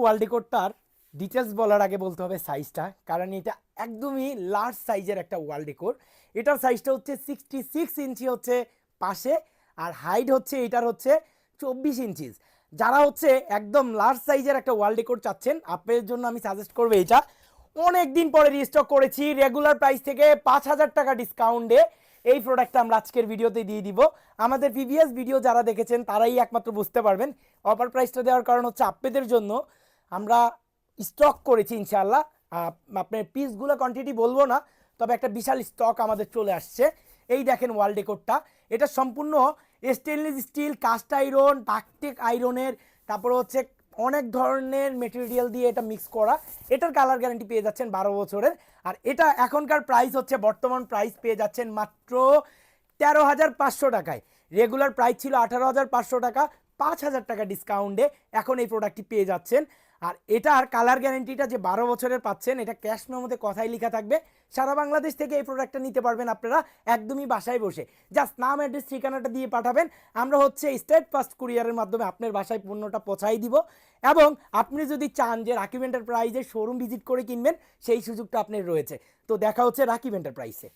World রেকর্ডটার details বলার আগে বলতে হবে সাইজটা কারণ এটা একদমই লার্জ সাইজের একটা ওয়ার্ল্ড রেকর্ড। এটার সাইজটা হচ্ছে সিক্সটি সিক্স ইঞ্চি হচ্ছে পাশে, আর হাইট হচ্ছে এটার হচ্ছে চব্বিশ ইঞ্চিস যারা হচ্ছে একদম লার্জ সাইজের একটা ওয়ার্ল্ড রেকর্ড চাচ্ছেন, আপনাদের জন্য আমি সাজেস্ট করব এটা। অনেক দিন পরে রিস্টক করেছি রেগুলার প্রাইস থেকে পাঁচ হাজার টাকা ডিসকাউন্টে এই প্রোডাক্টটা আমরা আজকের ভিডিওতে দিয়ে দিব। আমাদের প্রিভিয়াস ভিডিও যারা দেখেছেন, তারাই একমাত্র বুঝতে পারবেন। অফার প্রাইসটা দেওয়ার কারণ হচ্ছে আপনাদের জন্য। আমরা স্টক করেছি ইনশাল্লাহ আপ- আপনার পিসগুলো কোয়ান্টিটি বলব না, তবে একটা বিশাল স্টক আমাদের চলে আসছে। এই দেখেন ওয়ার্ল্ড রেকর্ডটা এটা সম্পূর্ণ স্টেনলেস স্টিল কাস্ট আয়রন টাকটেক আয়রনের তারপরে হচ্ছে অনেক ধরনের মেটেরিয়াল দিয়ে এটা মিক্স করা। এটার কালার গ্যারান্টি পেয়ে যাচ্ছেন বারো বছরের। আর এটা এখনকার প্রাইস হচ্ছে, বর্তমান প্রাইস পেয়ে যাচ্ছেন মাত্র তেরো হাজার পাঁচশো টাকায়। রেগুলার প্রাইস ছিল আঠারো হাজার পাঁচশো টাকা। পাঁচ হাজার টাকা ডিসকাউন্টে এখন এই প্রোডাক্টটি পেয়ে যাচ্ছেন। আর এটার কালার গ্যারান্টিটা যে বারো বছরের পাচ্ছেন, এটা ক্যাশ মেমোতে কথাই লেখা থাকবে। সারা বাংলাদেশ থেকে এই প্রোডাক্টটা নিতে পারবেন আপনারা একদমই বাসায় বসে। জাস্ট নাম অ্যাড্রেস ঠিকানাটা দিয়ে পাঠাবেন। আমরা হচ্ছে স্টেট ফাস্ট কুরিয়ারের মাধ্যমে আপনার বাসায় পণ্যটা পৌঁছাই দিব। এবং আপনি যদি চান যে রাকিব এন্টারপ্রাইজের শোরুম ভিজিট করে কিনবেন, সেই সুযোগটা আপনার রয়েছে। তো দেখা হচ্ছে রাকিব এন্টারপ্রাইজে